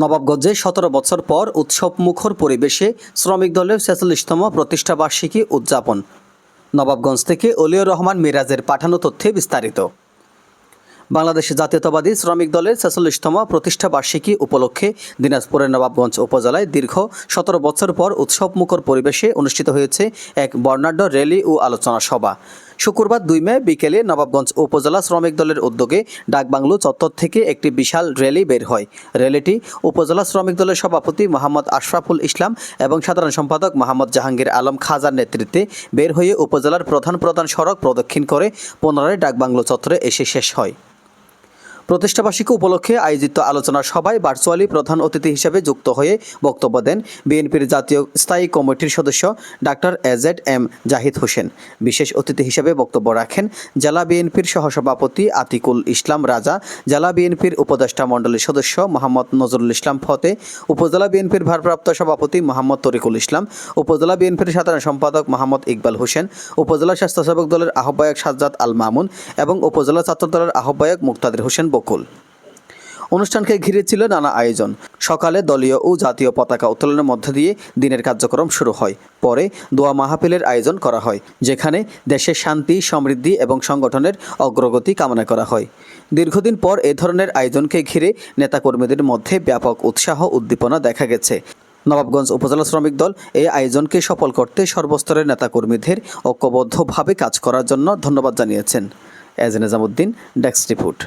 নবাবগঞ্জে সতেরো বছর পর উৎসব মুখর পরিবেশে শ্রমিক দলের ছেচল্লিশতম প্রতিষ্ঠাবার্ষিকী উদযাপন। নবাবগঞ্জ থেকে অলিউর রহমান মিরাজের পাঠানো তথ্যে বিস্তারিত। বাংলাদেশ জাতীয়তাবাদী শ্রমিক দলের ছেচল্লিশতম প্রতিষ্ঠাবার্ষিকী উপলক্ষে দিনাজপুরের নবাবগঞ্জ উপজেলায় দীর্ঘ সতেরো বছর পর উৎসবমুখর পরিবেশে অনুষ্ঠিত হয়েছে এক বর্ণাঢ্য র্যালি ও আলোচনা সভা। শুক্রবার দুই মে বিকেলে নবাবগঞ্জ উপজেলা শ্রমিক দলের উদ্যোগে ডাকবাংলো চত্বর থেকে একটি বিশাল র্যালি বের হয়। র্যালিটি উপজেলা শ্রমিক দলের সভাপতি মোহাম্মদ আশরাফুল ইসলাম এবং সাধারণ সম্পাদক মোহাম্মদ জাহাঙ্গীর আলম খাজার নেতৃত্বে বের হয়ে উপজেলার প্রধান প্রধান সড়ক প্রদক্ষিণ করে পুনরায় ডাকবাংলো চত্বরে এসে শেষ হয়। প্রতিষ্ঠাবার্ষিকী উপলক্ষে আয়োজিত আলোচনা সভায় ভার্চুয়ালি প্রধান অতিথি হিসেবে যুক্ত হয়ে বক্তব্য দেন বিএনপির জাতীয় স্থায়ী কমিটির সদস্য doctor A Z M Zahid Hossain. বিশেষ অতিথি হিসেবে বক্তব্য রাখেন জেলা বিএনপির সহসভাপতি আতিকুল ইসলাম রাজা, জেলা বিএনপির উপদেষ্টা মণ্ডলীর সদস্য মোহাম্মদ নজরুল ইসলাম ফতে, উপজেলা বিএনপির ভারপ্রাপ্ত সভাপতি মোহাম্মদ তরিকুল ইসলাম, উপজেলা বিএনপির সাধারণ সম্পাদক মোহাম্মদ ইকবাল হোসেন, উপজেলা স্বেচ্ছাসেবক দলের আহ্বায়ক সাজ্জাদ আল মামুন এবং উপজেলা ছাত্র দলের আহ্বায়ক মুক্তাদির হোসেন বকুল। অনুষ্ঠানকে ঘিরে ছিল নানা আয়োজন। সকালে দলীয় ও জাতীয় পতাকা উত্তোলনের মধ্য দিয়ে দিনের কার্যক্রম শুরু হয়। পরে দোয়া মাহফিলের আয়োজন করা হয়, যেখানে দেশের শান্তি, সমৃদ্ধি এবং সংগঠনের অগ্রগতি কামনা করা হয়। দীর্ঘদিন পর এ ধরনের আয়োজনকে ঘিরে নেতাকর্মীদের মধ্যে ব্যাপক উৎসাহ উদ্দীপনা দেখা গেছে। নবাবগঞ্জ উপজেলা শ্রমিক দল এই আয়োজনকে সফল করতে সর্বস্তরের নেতাকর্মীদের ঐক্যবদ্ধভাবে কাজ করার জন্য ধন্যবাদ জানিয়েছেন। এজ নিজামুদ্দিন, ডেস্ক রিপোর্ট।